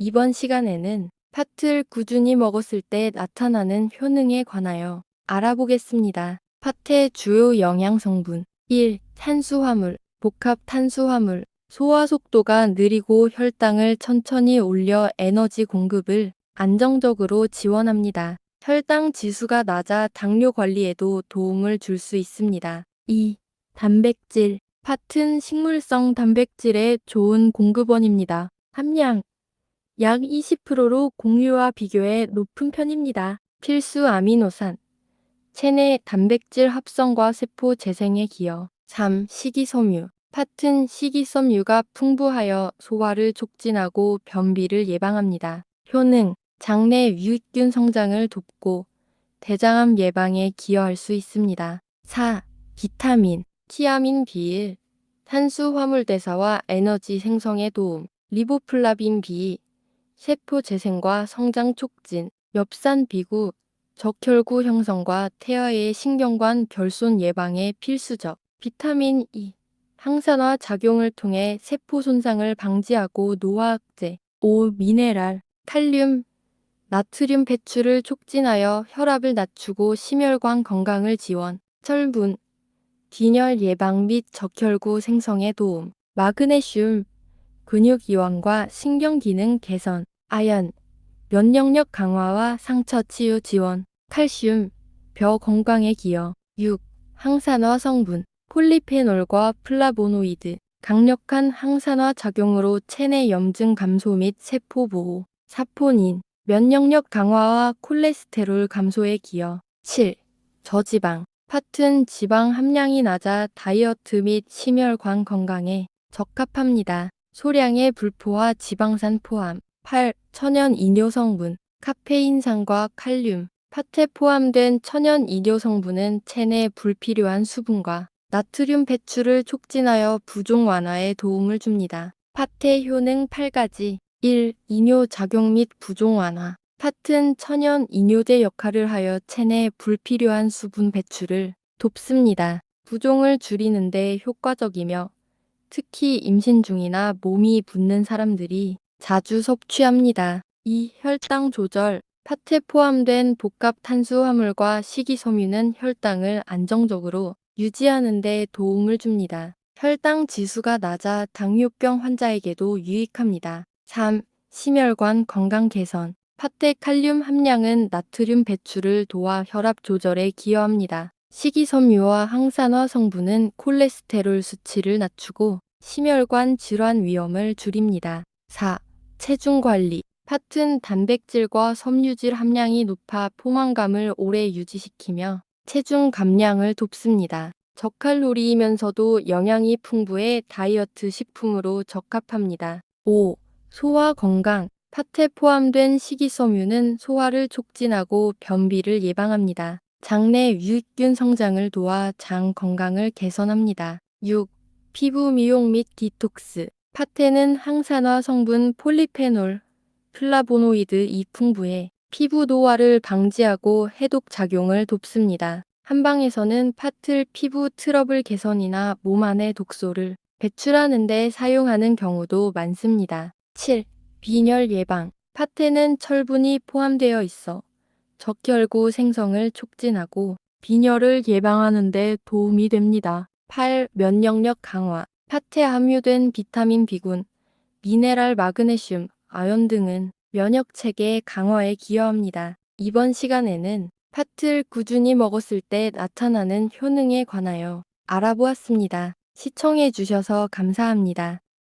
이번 시간에는 팥을 꾸준히 먹었을 때 나타나는 효능에 관하여 알아보겠습니다. 팥의 주요 영양 성분 1. 탄수화물, 복합 탄수화물 소화 속도가 느리고 혈당을 천천히 올려 에너지 공급을 안정적으로 지원합니다. 혈당 지수가 낮아 당뇨 관리에도 도움을 줄 수 있습니다. 2. 단백질 팥은 식물성 단백질의 좋은 공급원입니다. 함량 약 20%로 공유와 비교해 높은 편입니다. 필수 아미노산 체내 단백질 합성과 세포 재생에 기여 3. 식이섬유 팥은 식이섬유가 풍부하여 소화를 촉진하고 변비를 예방합니다. 효능 장내 유익균 성장을 돕고 대장암 예방에 기여할 수 있습니다. 4. 비타민 티아민 B1 탄수 화물 대사와 에너지 생성에 도움 리보플라빈 B 세포 재생과 성장 촉진 엽산 비구 적혈구 형성과 태아의 신경관 결손 예방에 필수적 비타민 E 항산화 작용을 통해 세포 손상을 방지하고 노화학제 5. 미네랄 칼륨 나트륨 배출을 촉진하여 혈압을 낮추고 심혈관 건강을 지원 철분 빈혈 예방 및 적혈구 생성에 도움 마그네슘 근육 이완과 신경 기능 개선 아연 면역력 강화와 상처 치유 지원 칼슘 벼 건강에 기여 6. 항산화 성분 폴리페놀과 플라보노이드 강력한 항산화 작용으로 체내 염증 감소 및 세포 보호 사포닌 면역력 강화와 콜레스테롤 감소에 기여 7. 저지방 팥은 지방 함량이 낮아 다이어트 및 심혈관 건강에 적합합니다. 소량의 불포화 지방산 포함 8. 천연 이뇨 성분 카페인산과 칼륨 팥에 포함된 천연 이뇨 성분은 체내 불필요한 수분과 나트륨 배출을 촉진하여 부종 완화에 도움을 줍니다. 팥의 효능 8가지 1. 이뇨 작용 및 부종 완화 팥은 천연 이뇨제 역할을 하여 체내 불필요한 수분 배출을 돕습니다. 부종을 줄이는 데 효과적이며 특히 임신 중이나 몸이 붓는 사람들이 자주 섭취합니다. 2. 혈당 조절 팥에 포함된 복합 탄수화물과 식이섬유는 혈당을 안정적으로 유지하는 데 도움을 줍니다. 혈당 지수가 낮아 당뇨병 환자에게도 유익합니다. 3. 심혈관 건강 개선 팥의 칼륨 함량은 나트륨 배출을 도와 혈압 조절에 기여합니다. 식이섬유와 항산화 성분은 콜레스테롤 수치를 낮추고 심혈관 질환 위험을 줄입니다. 4. 체중 관리 팥은 단백질과 섬유질 함량이 높아 포만감을 오래 유지시키며 체중 감량을 돕습니다. 저칼로리이면서도 영양이 풍부해 다이어트 식품으로 적합합니다. 5. 소화 건강 팥에 포함된 식이섬유는 소화를 촉진하고 변비를 예방합니다. 장내 유익균 성장을 도와 장 건강을 개선합니다. 6. 피부 미용 및 디톡스 팥에는 항산화 성분 폴리페놀, 플라보노이드 이 풍부해 피부 노화를 방지하고 해독 작용을 돕습니다. 한방에서는 팥을 피부 트러블 개선이나 몸 안의 독소를 배출하는 데 사용하는 경우도 많습니다. 7. 빈혈 예방 팥에는 철분이 포함되어 있어 적혈구 생성을 촉진하고 빈혈을 예방하는 데 도움이 됩니다. 8. 면역력 강화 팥에 함유된 비타민 B군, 미네랄 마그네슘, 아연 등은 면역 체계 강화에 기여합니다. 이번 시간에는 팥을 꾸준히 먹었을 때 나타나는 효능에 관하여 알아보았습니다. 시청해 주셔서 감사합니다.